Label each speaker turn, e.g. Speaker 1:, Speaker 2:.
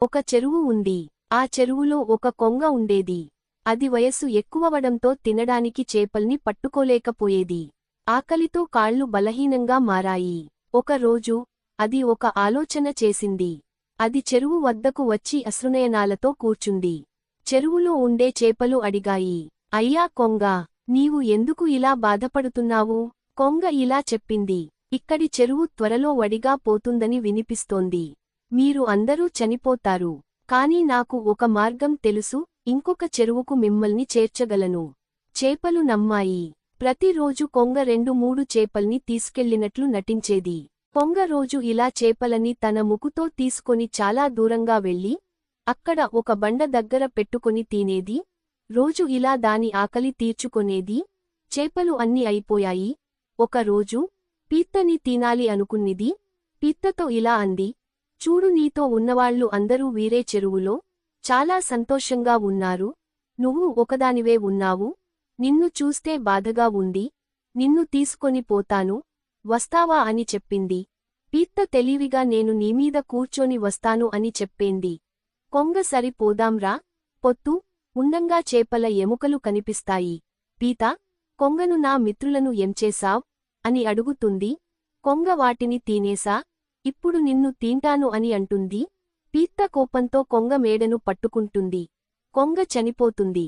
Speaker 1: ఒక చెరువు ఉంది. ఆ చెరువులో ఒక కొంగ ఉండేది. అది వయస్సు ఎక్కువవడంతో తినడానికి చేపల్ని పట్టుకోలేకపోయేది. ఆకలితో కాళ్ళు బలహీనంగా మారాయి. ఒక రోజు అది ఒక ఆలోచన చేసింది. అది చెరువు వద్దకు వచ్చి అశ్రునయనాలతో కూర్చుంది. చెరువులో ఉండే చేపలు అడిగాయి. అయ్యా కొంగ నీవు ఎందుకు ఇలా బాధపడుతున్నావు? కొంగ ఇలా చెప్పింది. ఇక్కడి చెరువు త్వరలో వడిగా పోతుందని వినిపిస్తోంది. మీరు అందరూ చనిపోతారు. కాని నాకు ఒక మార్గం తెలుసు ఇంకొక చెరువుకు మిమ్మల్ని చేర్చగలను. చేపలు నమ్మాయి. ప్రతిరోజు కొంగ రెండు మూడు చేపల్ని తీసుకెళ్ళినట్లు నటించేది. కొంగ రోజు ఇలా చేపలని తన ముకుతో తీసుకొని చాలా దూరంగా వెళ్ళి అక్కడ ఒక బండ దగ్గర పెట్టుకొని తినేది. రోజు ఇలా దాని ఆకలి తీర్చుకొనేది. చేపలు అన్ని అయిపోయాయి. ఒకరోజు పీత్తని తినాలి అనుకున్నది. పీత్తతో ఇలా అంది. చూడు నీతో ఉన్నవాళ్ళు అందరూ వీరే చెరువులో. చాలా సంతోషంగా ఉన్నారు. నువ్వు ఒకదానివే ఉన్నావు. నిన్ను చూస్తే బాధగా ఉంది. నిన్ను తీసుకొని పోతాను. వస్తావా అని చెప్పింది. పీత్త తెలివిగా నేను నీమీద కూర్చొని వస్తాను అని చెప్పేంది. కొంగ సరిపోదాంరా పొత్తు. ఉండంగా చేపల ఎముకలు కనిపిస్తాయి. పీత. కొంగను నా మిత్రులను ఎంచేశావ్? అని అడుగుతుంది. కొంగ వాటిని తినేసా ఇప్పుడు నిన్ను తింటాను అని అంటుంది. పీత్త కోపంతో కొంగ మేడను పట్టుకుంటుంది. కొంగ చనిపోతుంది.